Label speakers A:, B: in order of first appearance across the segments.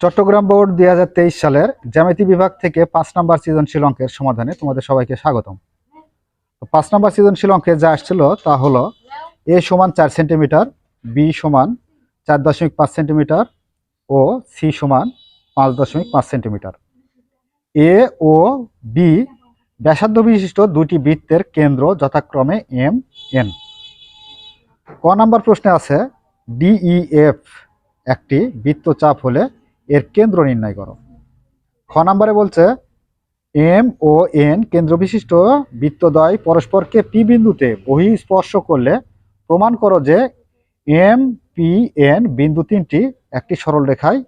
A: Chittagong board দুই হাজার তেইশ সালের জ্যামিতি বিভাগ থেকে পাঁচ নাম্বার সৃজনশীল অঙ্কের সমাধানে তোমাদের সবাইকে স্বাগতম। পাঁচ নাম্বার সৃজনশীল অঙ্কে যা আসছিল তা হলো এ সমান চার সেন্টিমিটার, বি সমান চার দশমিক পাঁচ সেন্টিমিটার ও সি সমান পাঁচ দশমিক পাঁচ সেন্টিমিটার। এ ও বি ব্যাসার্ধ বিশিষ্ট দুটি বৃত্তের কেন্দ্র যথাক্রমে এম, এন। ক নাম্বার প্রশ্নে আছে ডিইএফ একটি বৃত্তচাপ হলে এর কেন্দ্র নির্ণয় করো। খ নাম্বারে বলছে, এম ও এন কেন্দ্র বিশিষ্ট বৃত্তদ্বয় পরস্পরকে পি বিন্দুতে বহি স্পর্শ করলে প্রমাণ করো যে এম, পি, এন বিন্দু তিনটি একটি সরল রেখায়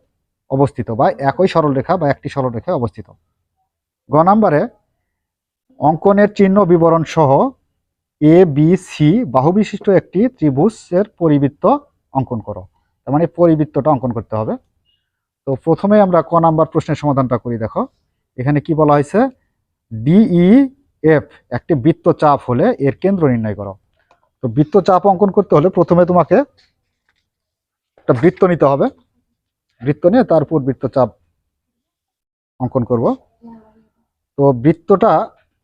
A: অবস্থিত বা একই সরল রেখা বা একটি সরল রেখায় অবস্থিত। গ নাম্বারে অঙ্কনের চিহ্ন বিবরণ সহ এ, বি, সি বাহু বিশিষ্ট একটি ত্রিভুজের পরিবৃত্ত অঙ্কন করো। তার মানে পরিবৃত্তটা অঙ্কন করতে হবে। তো প্রথমে আমরা ক নাম্বার প্রশ্নের সমাধানটা করি, দেখো। এখানে কি বলা হয়েছে? ডিই এফ একটি বৃত্তচাপ হলে এর কেন্দ্র নির্ণয় করো। তো বৃত্তচাপ অঙ্কন করতে হলে প্রথমে তোমাকে একটা বৃত্ত নিতে হবে। বৃত্ত নিয়ে তারপর বৃত্তচাপ অঙ্কন করব। তো বৃত্তটা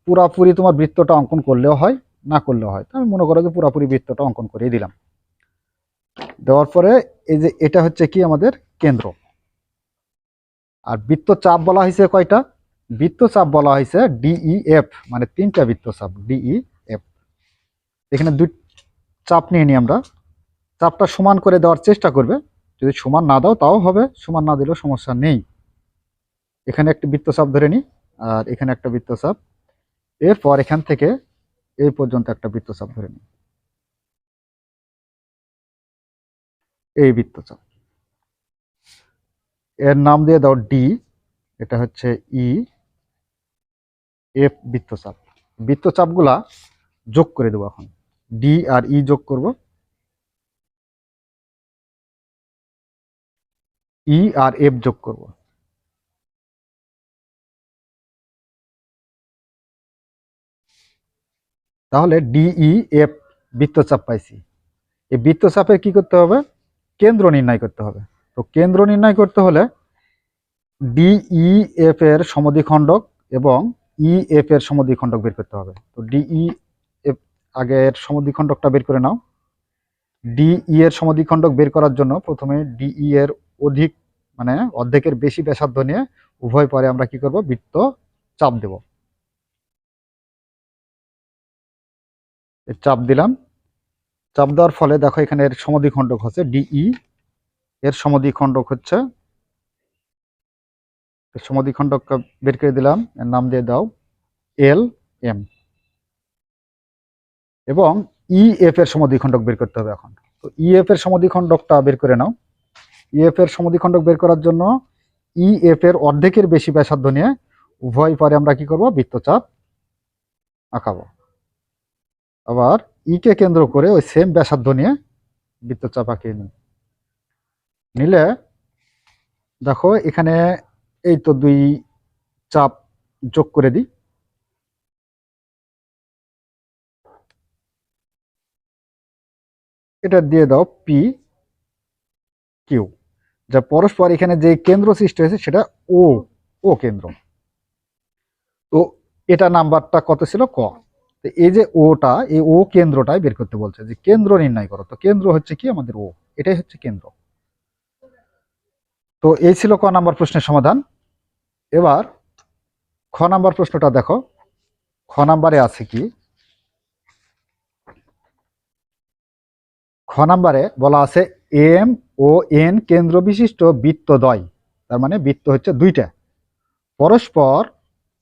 A: পুরাপুরি তোমার বৃত্তটা অঙ্কন করলেও হয়, না করলেও হয়। তো আমি মনে করো যে পুরাপুরি বৃত্তটা অঙ্কন করিয়ে দিলাম। দেওয়ার পরে এই যে এটা হচ্ছে কি আমাদের কেন্দ্র? আর বৃত্তচাপ বলা হয়েছে কয়টা? বৃত্তচাপ বলা হয়েছে ডিই এফ মানে তিনটা বৃত্তচাপ ডিইএফ এখানে দুই চাপ নিয়ে নিই আমরা। চাপটা সমান করে দেওয়ার চেষ্টা করবে। যদি সমান না দাও, তাও হবে। সমান না দিলেও সমস্যা নেই। এখানে একটি বৃত্তচাপ ধরে নিই, আর এখানে একটা বৃত্তচাপ। এরপর এখান থেকে এই পর্যন্ত একটা বৃত্তচাপ ধরে নিই। এই বৃত্তচাপ। এর নাম দিয়ে দাও ডি এটা হচ্ছে ই এফ বৃত্তচাপ। বৃত্তচাপগুলা যোগ করে দেবো এখন। ডি আর ই যোগ করব। ই আর এফ যোগ করব। তাহলে ডিই এফ বৃত্তচাপ পাইছি। এই বৃত্তচাপের কি করতে হবে? কেন্দ্র নির্ণয় করতে হবে। তো কেন্দ্র নির্ণয় করতে হলে ডিইএফ এর সমদ্বিখণ্ডক এবং ইএফ এর সমদ্বিখণ্ডক বের করতে হবে। তো ডিই এফ আগের সমদ্বিখণ্ডকটা বের করে নাও। ডিই এর সমদ্বিখণ্ডক বের করার জন্য প্রথমে ডিই এর অধিক মানে অর্ধেকের বেশি ব্যাসার্ধ নিয়ে উভয় পরে আমরা কি করব? বৃত্ত চাপ দেব। চাপ দিলাম। চাপ দেওয়ার ফলে দেখো এখানে এর সমদ্বিখণ্ডক হচ্ছে ডিই এর সমদ্বিখণ্ডক হচ্ছে, এর সমদ্বিখণ্ডকটা বের করে দিলাম, এর নাম দিয়ে দাও, এল এম। এবং ইএফ এর সমদ্বিখণ্ডক বের করতে হবে এখন। তো ইএফ এর সমদ্বিখণ্ডকটা বের করে নাও। ইএফ এর সমদ্বিখণ্ডক বের করার জন্য ইএফ এর অর্ধেকের বেশি ব্যাসার্ধ নিয়ে উভয় পারে আমরা কি করব? বৃত্তচাপ আঁকাবো। আবার ই কে কেন্দ্র করে ওই সেম ব্যাসার্ধ নিয়ে বৃত্তচাপ আঁকিয়ে নিই। নিলে, দেখো এখানে এই তো দুই চাপ যোগ করে দিই। এটা দিয়ে দাও পি কিউ যা পরস্পর এখানে যে কেন্দ্র সৃষ্টি হয়েছে সেটা ও ও কেন্দ্র। তো এটা নাম্বারটা কত ছিল? ক। তো এই যে ওটা এই ও কেন্দ্রটাই বের করতে বলছে যে কেন্দ্র নির্ণয় করো। তো কেন্দ্র হচ্ছে কি? আমাদের ও এটাই হচ্ছে কেন্দ্র। তো এই ছিল ক নাম্বার প্রশ্নের সমাধান। এবার খ নাম্বার প্রশ্নটা দেখো। খ নাম্বারে আছে কি? খ নাম্বারে বলা আছে এম ও এন কেন্দ্র বিশিষ্ট বৃত্তদ্বয়। তার মানে বৃত্ত হচ্ছে দুইটা। পরস্পর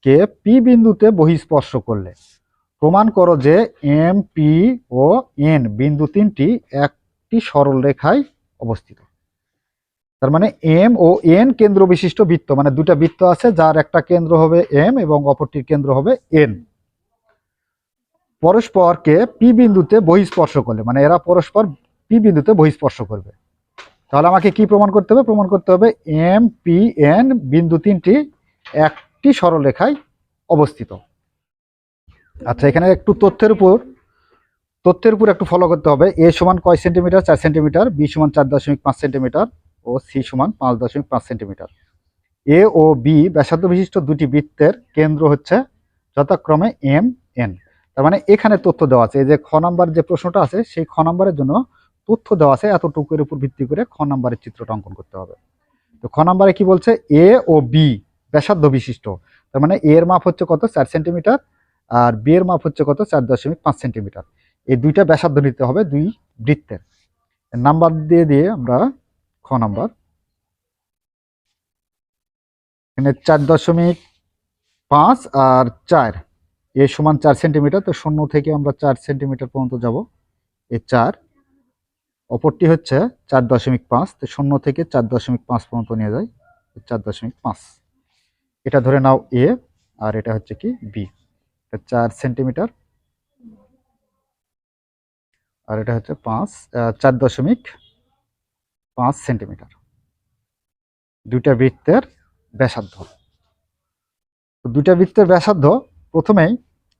A: কে পি বিন্দুতে বহিস্পর্শ করলে। প্রমাণ করো যে এম, পি ও এন বিন্দু তিনটি একটি সরল রেখায় অবস্থিত। তার মানে এম ও এন কেন্দ্র বিশিষ্ট বৃত্ত মানে দুটা বৃত্ত আছে, যার একটা কেন্দ্র হবে এম এবং অপরটির কেন্দ্র হবে এন পরস্পরকে পি বিন্দুতে বহিস্পর্শ করলে মানে এরা পরস্পর পি বিন্দুতে বহিস্পর্শ করবে। তাহলে আমাকে কি প্রমাণ করতে হবে? প্রমাণ করতে হবে এম পি এন বিন্দু তিনটি একটি সরলরেখায় অবস্থিত। আচ্ছা এখানে একটু তথ্যের উপর তথ্যের উপর একটু ফলো করতে হবে। এ সমান কয় সেন্টিমিটার? চার সেন্টিমিটার। বি সমান চার দশমিক পাঁচ সেন্টিমিটার। ও সি সমান পাঁচ দশমিক পাঁচ সেন্টিমিটার। এ ও বি ব্যাসার্ধ বিশিষ্ট দুটি বৃত্তের কেন্দ্র হচ্ছে যথাক্রমে এম এন। তার মানে এখানে তথ্য দেওয়া আছে, এই যে খ নাম্বার যে প্রশ্নটা আছে, সেই খ নাম্বারের জন্য তথ্য দেওয়া আছে, এতটুকুর উপর ভিত্তি করে খ নাম্বারের চিত্রটা অঙ্কন করতে হবে। তো খ নাম্বারে কি বলছে? এ ও বি ব্যাসার্ধ বিশিষ্ট, তার মানে এ এর মাপ হচ্ছে কত? চার সেন্টিমিটার, আর বি এর মাপ হচ্ছে কত? চার দশমিক পাঁচ সেন্টিমিটার। এই দুইটা ব্যাসার্ধ নিতে হবে দুই বৃত্তের। নাম্বার দিয়ে দিয়ে আমরা নাম্বার? এখানে চার দশমিক পাঁচ আর চার। এ সমান চার সেন্টিমিটার, তো শূন্য থেকে আমরা চার সেন্টিমিটার পর্যন্ত যাব। এ চার, অপরটি হচ্ছে চার দশমিক পাঁচ, তো শূন্য থেকে চার দশমিক পাঁচ পর্যন্ত নিয়ে যায় চার দশমিক পাঁচ। এটা ধরে নাও এ, আর এটা হচ্ছে কি বি। চার সেন্টিমিটার। আর এটা হচ্ছে পাঁচ চার দশমিক পাঁচ সেন্টিমিটার। দুইটা বৃত্তের ব্যাসার্ধ। দুইটা বৃত্তের ব্যাসার্ধ, প্রথমেই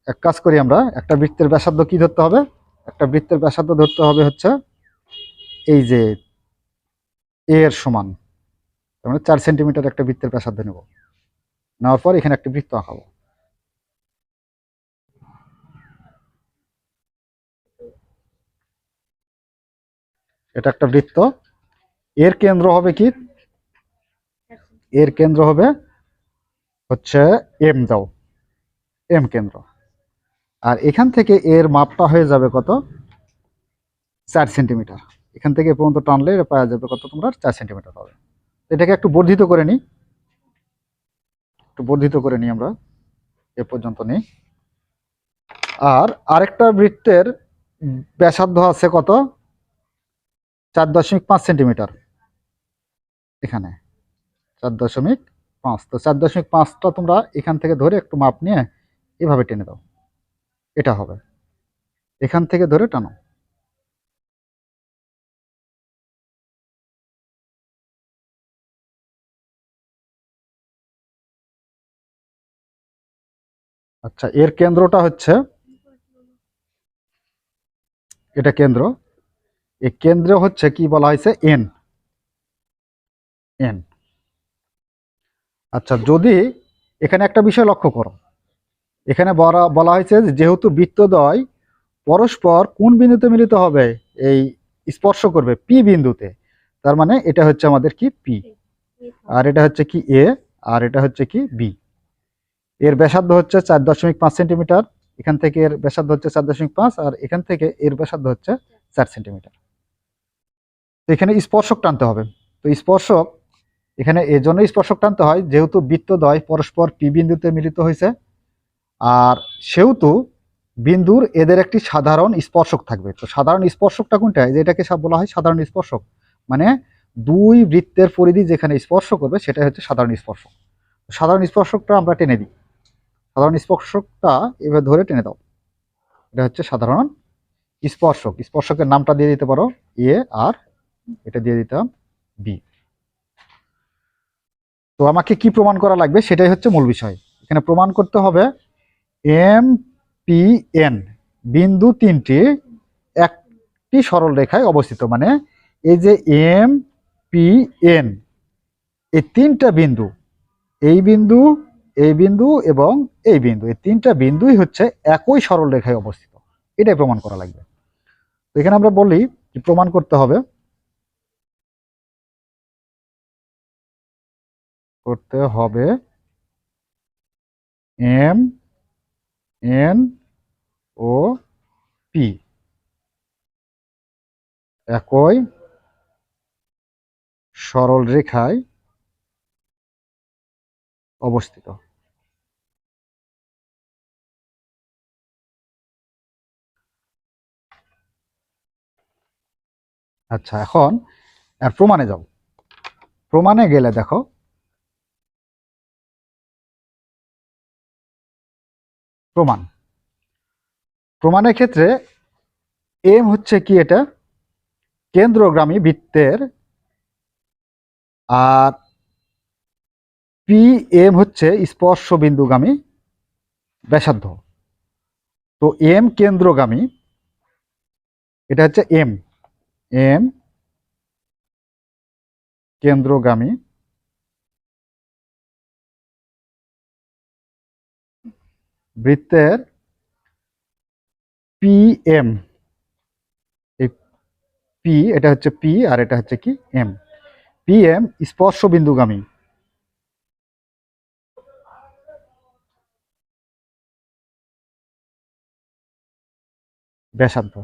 A: এক কাজ করি আমরা, একটা বৃত্তের ব্যাসার্ধ কি ধরতে হবে? একটা বৃত্তের ব্যাসার্ধ ধরতে হবে হচ্ছে এই যে এর সমান। তার মানে চার সেন্টিমিটার একটা বৃত্তের ব্যাসার্ধ নেব। নেওয়ার পর এখানে একটা বৃত্ত আঁকাবো। এটা একটা বৃত্ত। এর কেন্দ্র হবে কি? এর কেন্দ্র হবে হচ্ছে এম দাও, এম কেন্দ্র। আর এখান থেকে এর মাপটা হয়ে যাবে কত? চার সেন্টিমিটার। এখান থেকে পর্যন্ত টানলে এটা পাওয়া যাবে কত তোমরা? চার সেন্টিমিটার হবে। এটাকে একটু বর্ধিত করে নিই। একটু বর্ধিত করে নিই আমরা। এ পর্যন্ত নিই। আর আরেকটা বৃত্তের ব্যাসার্ধ আছে কত? চার দশমিক পাঁচ সেন্টিমিটার। এখানে। চার দশমিক পাঁচ। তো চার দশমিক পাঁচটা তোমরা এখান থেকে ধরে একটু মাপ নিয়ে এভাবে টেনে দাও। এটা হবে। এখান থেকে ধরে টানো। আচ্ছা এর কেন্দ্রটা হচ্ছে এটা কেন্দ্র। এই কেন্দ্র হচ্ছে কি বলা হয়েছে? N N. আচ্ছা যদি এখানে একটা বিষয় লক্ষ্য করো, এখানে বলা হয়েছে যেহেতু বৃত্তদ্বয় পরস্পর কোন বিন্দুতে মিলিত হবে, এই স্পর্শ করবে পি বিন্দুতে, তার মানে এটা হচ্ছে আমাদের কি? পি। আর এটা হচ্ছে কি এ, আর এটা হচ্ছে কি বি। এর ব্যাসার্ধ হচ্ছে চার দশমিক পাঁচ সেন্টিমিটার, এখান থেকে এর ব্যাসার্ধ হচ্ছে চার দশমিক পাঁচ, আর এখান থেকে এর ব্যাসার্ধ হচ্ছে চার সেন্টিমিটার। তো এখানে স্পর্শক টানতে হবে। তো স্পর্শক এখানে এর জন্য স্পর্শক টানতে হয়, যেহেতু বৃত্তদ্বয় পরস্পর পি বিন্দুতে মিলিত হয়েছে। আর সেহেতু বিন্দুর এদের একটি সাধারণ স্পর্শক থাকবে। তো সাধারণ স্পর্শকটা কোনটা? এই যে সব বলা হয় সাধারণ স্পর্শক। মানে দুই বৃত্তের পরিধি যেখানে স্পর্শ করবে, সেটাই হচ্ছে সাধারণ স্পর্শক। সাধারণ স্পর্শকটা আমরা টেনে দিই। সাধারণ স্পর্শকটা এভাবে ধরে টেনে দাও। এটা হচ্ছে সাধারণ স্পর্শক। স্পর্শকের নামটা দিয়ে দিতে পারো এ আর এটা দিয়ে দিতাম বি তো আমাকে কি প্রমাণ করা লাগবে? সেটাই হচ্ছে মূল বিষয়। এখানে প্রমাণ করতে হবে এম পি এন বিন্দু তিনটি, একটি সরল রেখায় অবস্থিত। মানে এই যে এম পি এন এই তিনটা বিন্দু, এই বিন্দু এই বিন্দু এবং এই বিন্দু, এই তিনটা বিন্দুই হচ্ছে একই সরল রেখায় অবস্থিত। এটাই প্রমাণ করা লাগবে। এখানে আমরা বলি যে প্রমাণ করতে হবে? করতে হবে। এম এন ও পি একই সরল রেখায় অবস্থিত। আচ্ছা এখন এর প্রমাণে যাও। প্রমাণে গেলে দেখো প্রমাণ। প্রমাণের ক্ষেত্রে এম হচ্ছে কি এটা? কেন্দ্রগ্রামী বৃত্তের, আর পি এম হচ্ছে স্পর্শ বিন্দুগামী ব্যাসার্ধ। তো এম কেন্দ্রগামী, এটা হচ্ছে এম এম কেন্দ্রগামী বৃত্তের পি এম এই পি এটা হচ্ছে পি আর এটা হচ্ছে কি এম পি এম স্পর্শ বিন্দুগামী ব্যাসার্ধ।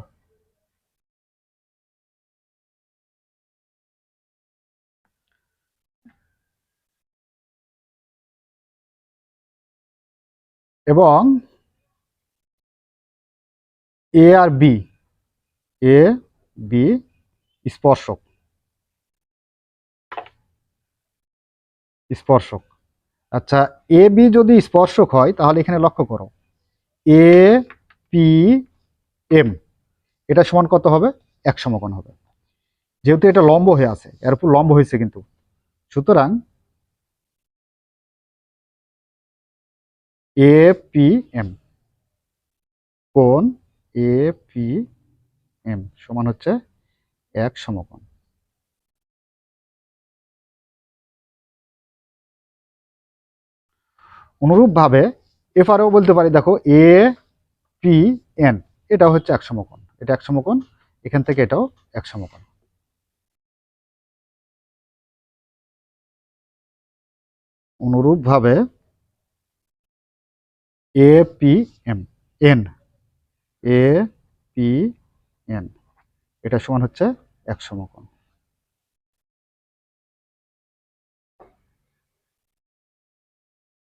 A: এবং এ আর বি এ বি স্পর্শক স্পর্শক। আচ্ছা এ বি যদি স্পর্শক হয়, তাহলে এখানে লক্ষ্য করো। এ পি এম এটা সমান কত হবে? এক সমকোণ হবে। যেহেতু এটা লম্ব হয়ে আছে, এর উপর লম্ব হয়েছে কিন্তু। সুতরাং এ পি এম কোণ এ পি এম সমান হচ্ছে এক সমকোণ। অনুরূপভাবে এফারেও বলতে পারি, দেখো এ পি এন এটাও হচ্ছে এক সমকোণ। এটা এক সমকোণ, এখান থেকে এটাও এক সমকোণ। অনুরূপভাবে A P M N A P N এটা সমান হচ্ছে এক সমকোণ।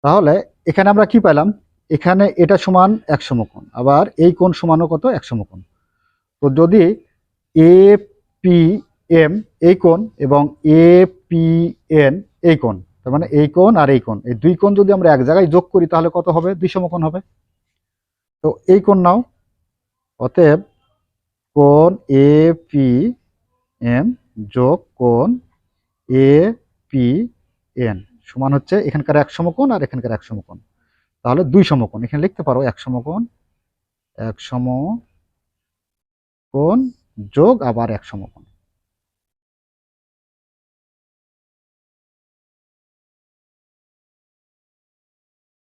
A: তাহলে এখানে আমরা কি পেলাম? এখানে এটা সমান এক সমকোণ, আবার এই কোণ সমানও কত? এক সমকোণ। তো যদি এ পি এম এই কোণ এবং এ পি এন এই কোণ তার মানে এই কোণ আর এই কোণ। এই দুই কোণ যদি আমরা এক জায়গায় যোগ করি, তাহলে কত হবে? দুই সমকোণ হবে। তো এই কোণ নাও। অতএব কোণ এ পি এম যোগ কোণ এ পি এন সমান হচ্ছে এখানকার এক সমকোণ আর এখানকার এক সমকোণ। তাহলে দুই সমকোণ। এখানে লিখতে পারো এক সমকোণ এক সমকোণ যোগ আবার এক সমকোণ।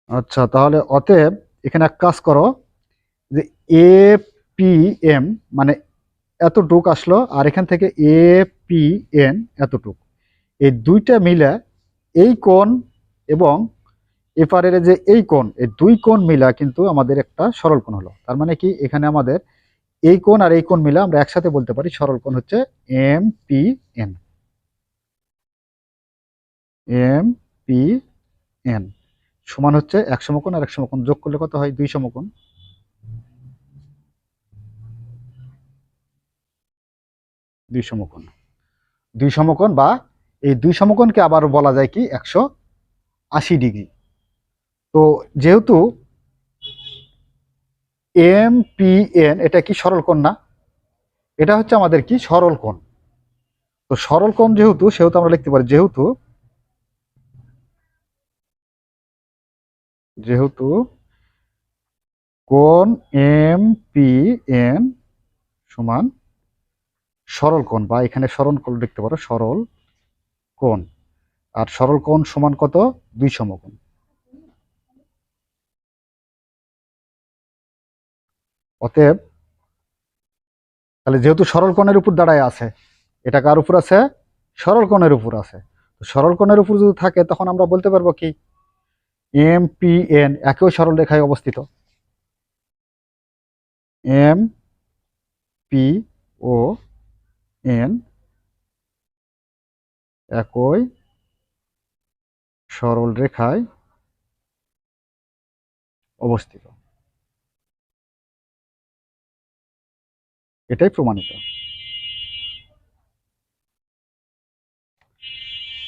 A: আচ্ছা তাহলে অতএব এখানে এক কাজ করো যে এ পি এম মানে এতটুক আসলো আর এখান থেকে এ পি এন এতটুক। এই দুইটা মিলে এই কোণ এবং এপারের যে এই কোণ, এই দুই কোণ মিলা কিন্তু আমাদের একটা সরল কোণ হলো। তার মানে কি? এখানে আমাদের এই কোণ আর এই কোণ মিলে আমরা একসাথে বলতে পারি সরল কোণ হচ্ছে M P N. M P N. সমান হচ্ছে এক সমকোণ আর এক সমকোণ। যোগ করলে কত হয়? দুই সমকোণ। দুই সমকোণ। দুই সমকোণ বা এই দুই সমকোণকে আবার বলা যায় কি? একশো আশি ডিগ্রি। তো যেহেতু এম পি এন, এটা কি সরল কোণ না? এটা হচ্ছে আমাদের কি? সরল কোণ। তো সরল কোণ যেহেতু, সেহেতু আমরা লিখতে পারি, যেহেতু যেহেতু কোণ এম পি এন সমান সরল কোণ, বা এখানে সরল কোণ লিখতে পারো, সরল কোণ। আর সরল কোণ সমান কত? দুই সমকোণ। অতএব তাহলে যেহেতু সরল কোণের উপর দাঁড়ায় আছে, এটা কার উপর আছে? সরল কোণের উপর আছে। সরল কোণের উপর যদি থাকে, তখন আমরা বলতে পারব কি? এম পি এন একই সরল রেখায় অবস্থিত। এম পি ও এন একই সরল রেখায় অবস্থিত। এটাই প্রমাণিত।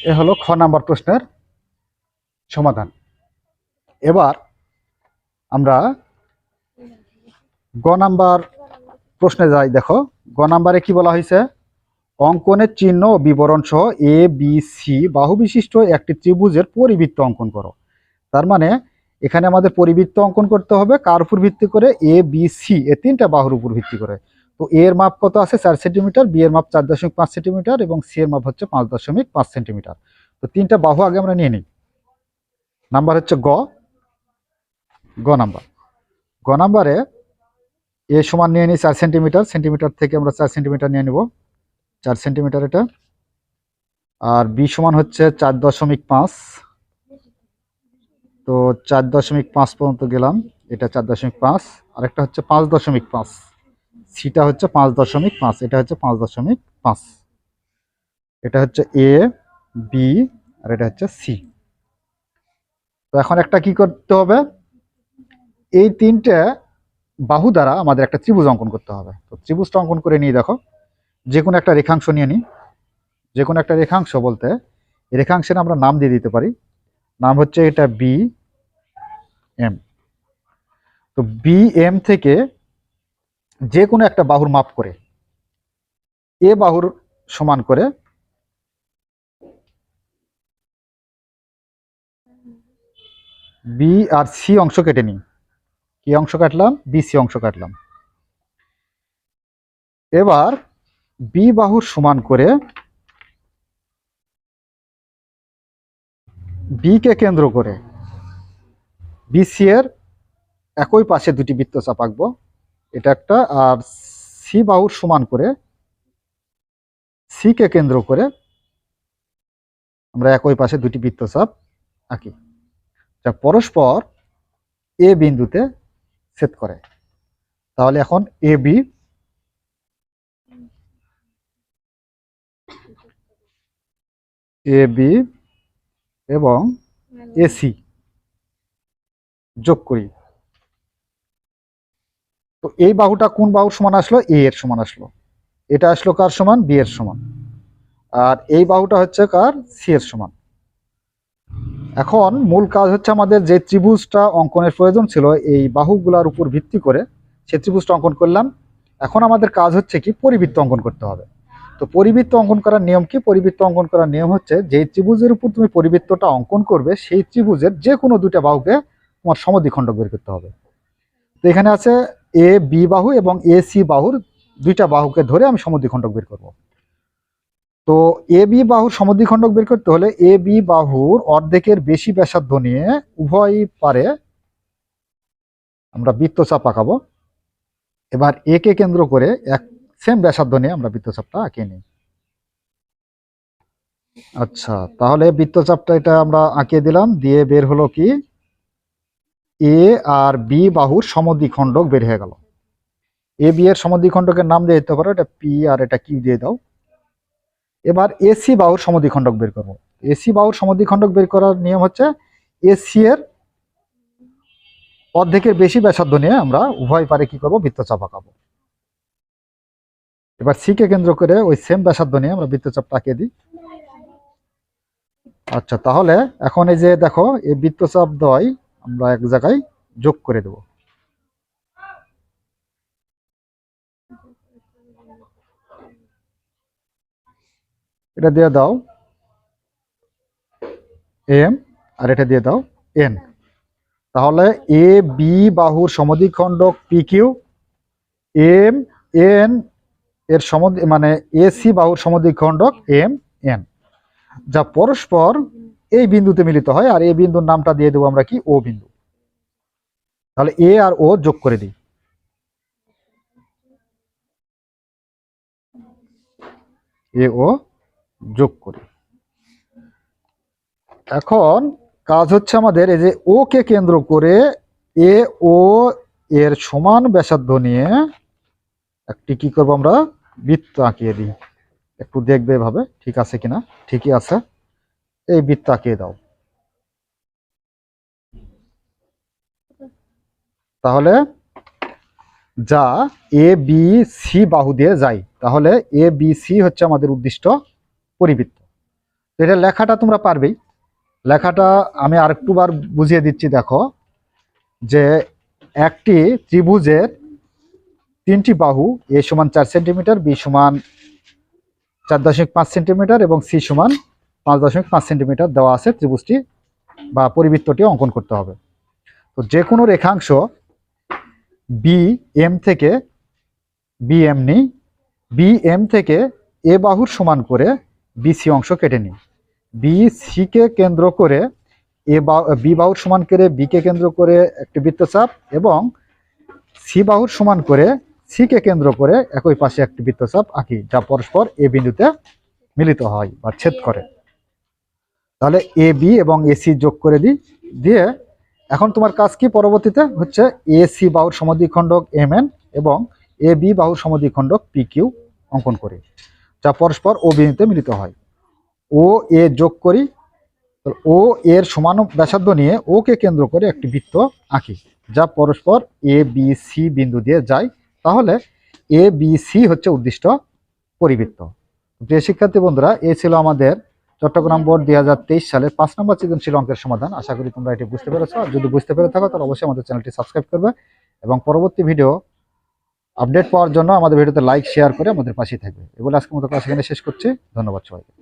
A: এ হলো খ নাম্বার প্রশ্নের সমাধান। এবার আমরা গ নাম্বার প্রশ্নে যাই, দেখো। গ নাম্বারে কি বলা হয়েছে? অঙ্কনের চিহ্ন ও বিবরণ সহ এ বি সি বাহু বিশিষ্ট একটি ত্রিভুজের পরিবৃত্ত অঙ্কন করো। তার মানে এখানে আমাদের পরিবৃত্ত অঙ্কন করতে হবে, কার উপর ভিত্তি করে? এ বি সি এ তিনটা বাহুর উপর ভিত্তি করে। তো এ এর মাপ কত আছে? চার সেন্টিমিটার বি এর মাপ চার দশমিক পাঁচ সেন্টিমিটার এবং সি এর মাপ হচ্ছে পাঁচ দশমিক পাঁচ সেন্টিমিটার। তো তিনটা বাহু আগে আমরা নিয়ে নিই। নাম্বার হচ্ছে গ। গ নাম্বার। গ নাম্বারে এ সমান নিয়ে নিই চার সেন্টিমিটার সেন্টিমিটার থেকে আমরা চার সেন্টিমিটার নিয়ে নিব। চার সেন্টিমিটার এটা। আর বি সমান হচ্ছে চার দশমিক পাঁচ। তো চার দশমিক পাঁচ পর্যন্ত গেলাম, এটা চার দশমিক পাঁচ। আর একটা হচ্ছে পাঁচ দশমিক পাঁচ। সিটা হচ্ছে পাঁচ দশমিক পাঁচ, এটা হচ্ছে পাঁচ দশমিক পাঁচ। এটা হচ্ছে এ, বি, আর এটা হচ্ছে সি। তো এখন একটা কি করতে হবে? এই তিনটে বাহু দ্বারা আমাদের একটা ত্রিভুজ অঙ্কন করতে হবে। তো ত্রিভুজটা অঙ্কন করে নিয়ে দেখো, যে কোনো একটা রেখাংশ নিয়ে নিই যে কোনো একটা রেখাংশ বলতে রেখাংশের আমরা নাম দিয়ে দিতে পারি। নাম হচ্ছে এটা বি এম তো বি এম থেকে যে কোনো একটা বাহুর মাপ করে এ বাহুর সমান করে বি আর সি অংশ কেটে নিই। কি অংশ কাটলাম? বি সি অংশ কাটলাম। এবার বি বাহুর সমান করে বি কে কেন্দ্র করে বিসি এর একই পাশে দুটি বৃত্তচাপ আঁকবো। এটা একটা, আর সি বাহুর সমান করে সি কে কেন্দ্র করে আমরা একই পাশে দুটি বৃত্তচাপ আঁকি। যা পরস্পর এ বিন্দুতে ছেদ করে। তাহলে এখন এ বি এবং এসি যোগ করি। তো এই বাহুটা কোন বাহুর সমান আসলো? এ এর সমান আসলো। এটা আসলো কার সমান? বি এর সমান। আর এই বাহুটা হচ্ছে কার? সি এর সমান। এখন মূল কাজ হচ্ছে আমাদের যে ত্রিভুজটা অঙ্কনের প্রয়োজন ছিল, এই বাহুগুলার উপর ভিত্তি করে সে ত্রিভুজটা অঙ্কন করলাম। এখন আমাদের কাজ হচ্ছে কি, পরিবৃত্ত অঙ্কন করতে হবে। তো পরিবৃত্ত অঙ্কন করার নিয়ম কি? পরিবৃত্ত অঙ্কন করার নিয়ম হচ্ছে যে ত্রিভুজের উপর তুমি পরিবৃত্তটা অঙ্কন করবে, সেই ত্রিভুজের যে কোনো দুইটা বাহুকে তোমার সমদ্বিখণ্ডক বের করতে হবে। তো এখানে আছে এ বি বাহু এবং এ সি বাহুর দুইটা বাহুকে ধরে আমি সমদ্বিখণ্ডক বের করব। তো এ বি বাহুর সমদ্বিখণ্ডক বের করতে হলে এ বি বাহুর অর্ধেকের বেশি ব্যাসার্ধ নিয়ে উভয় পারে আমরা বৃত্তচাপ আঁকাবো। এবার এ কে কেন্দ্র করে এক সেম ব্যাসার্ধ নিয়ে আমরা বৃত্তচাপটা আঁকিয়ে নিই। আচ্ছা তাহলে বৃত্তচাপটা এটা আমরা আঁকিয়ে দিলাম, দিয়ে বের হলো কি? এ আর বি বাহুর সমদ্বিখণ্ডক বের হয়ে গেল। এ বি এর সমদ্বিখণ্ডকের নাম দিয়ে দিতে পারো, এটা পি আর এটা কিউ দিয়ে দাও। এবার এসি বাহুর সমদ্বিখণ্ডক বের করব। এসি বাহুর সমদ্বিখণ্ডক বের করার নিয়ম হচ্ছে এসি এর অর্ধেকের বেশি ব্যাসার্ধ নিয়ে আমরা উভয় পারে কি করব? বৃত্তচাপ আঁকাবো। এবার সি কে কেন্দ্র করে ওই সেম ব্যাসার্ধ নিয়ে আমরা বৃত্তচাপ আঁকিয়ে দিই। আচ্ছা তাহলে এখন এই যে দেখো, এই বৃত্তচাপ দয় আমরা এক জায়গায় যোগ করে দেব। এটা দিয়ে দাও এম আর এটা দিয়ে দাও এন। তাহলে এ, বি বাহুর সমদ্বিখণ্ডক পি কিউ এম, এন এর সমদ মানে এ, সি বাহুর সমদ্বিখণ্ডক এম, এন। যা পরস্পর এই বিন্দুতে মিলিত হয়, আর এই বিন্দুর নামটা দিয়ে দেবো আমরা কি? ও বিন্দু। তাহলে এ আর ও যোগ করে দিই। এ, ও যোগ করি। এখন কাজ হচ্ছে আমাদের এই যে ও কে কেন্দ্র করে এ ও এর সমান ব্যাসার্ধ নিয়ে একটি কি করব আমরা? বৃত্ত আঁকিয়ে দিই। একটু দেখবে এভাবে, ঠিক আছে কিনা? ঠিকই আছে। এই বৃত্ত আঁকিয়ে দাও। তাহলে যা এ বি সি বাহু দিয়ে যায়। তাহলে এ বি সি হচ্ছে আমাদের উদ্দিষ্ট পরিবৃত্ত। এটা লেখাটা তোমরা পারবেই। লেখাটা আমি আরেকটুবার বুঝিয়ে দিচ্ছি, দেখো, যে একটি ত্রিভুজের তিনটি বাহু, এ সমান চার সেন্টিমিটার, বি সমান চার দশমিক পাঁচ সেন্টিমিটার এবং সি সমান পাঁচ দশমিক পাঁচ সেন্টিমিটার দেওয়া আছে ত্রিভুজটি বা পরিবৃত্তটি অঙ্কন করতে হবে। তো যে কোনো রেখাংশ বি এম থেকে বিএম নিই। বিএম থেকে এ বাহুর সমান করে বিসি অংশ কেটে নিই। বিসিকে কেন্দ্র করে এ বা বি বাহুর সমান করে বিকে কেন্দ্র করে একটি বৃত্তচাপ এবং সি বাহুর সমান করে সিকে কেন্দ্র করে একই পাশে একটি বৃত্তচাপ আঁকি, যা পরস্পর এ বিন্দুতে মিলিত হয় বা ছেদ করে। তাহলে এ বি এবং এসি যোগ করে দিই, দিয়ে এখন তোমার কাজ কি? পরবর্তীতে হচ্ছে এ সি বাহুর সমদ্বিখণ্ডক এম এন এবং এ বি বাহুর সমদ্বিখণ্ডক পি কিউ অঙ্কন করি। যা পরস্পর ও বিন্দুতে মিলিত হয়। ও এ যোগ করি, ও এর সমান ব্যাসার্ধ নিয়ে ও কে কেন্দ্র করে একটি বৃত্ত আঁকি, যা পরস্পর এ, বি, সি বিন্দু দিয়ে যায়। তাহলে এ, বি, সি হচ্ছে উদ্দিষ্ট পরিবৃত্ত। প্রিয় শিক্ষার্থী বন্ধুরা, এ ছিল আমাদের চট্টগ্রাম বোর্ড দুই হাজার তেইশ সালের পাঁচ নম্বর সৃজনশীল অঙ্কের সমাধান। আশা করি তোমরা এটি বুঝতে পেরেছ। যদি বুঝতে পেরে থাকো, তাহলে অবশ্যই আমাদের চ্যানেলটি সাবস্ক্রাইব করবে এবং পরবর্তী ভিডিও আপডেট পাওয়ার জন্য আমাদের ভিডিওতে লাইক শেয়ার করে আমাদের পাশেই থাকবে। এগুলো আজকে মতো ক্লাস এখানে শেষ করছি। ধন্যবাদ সবাইকে।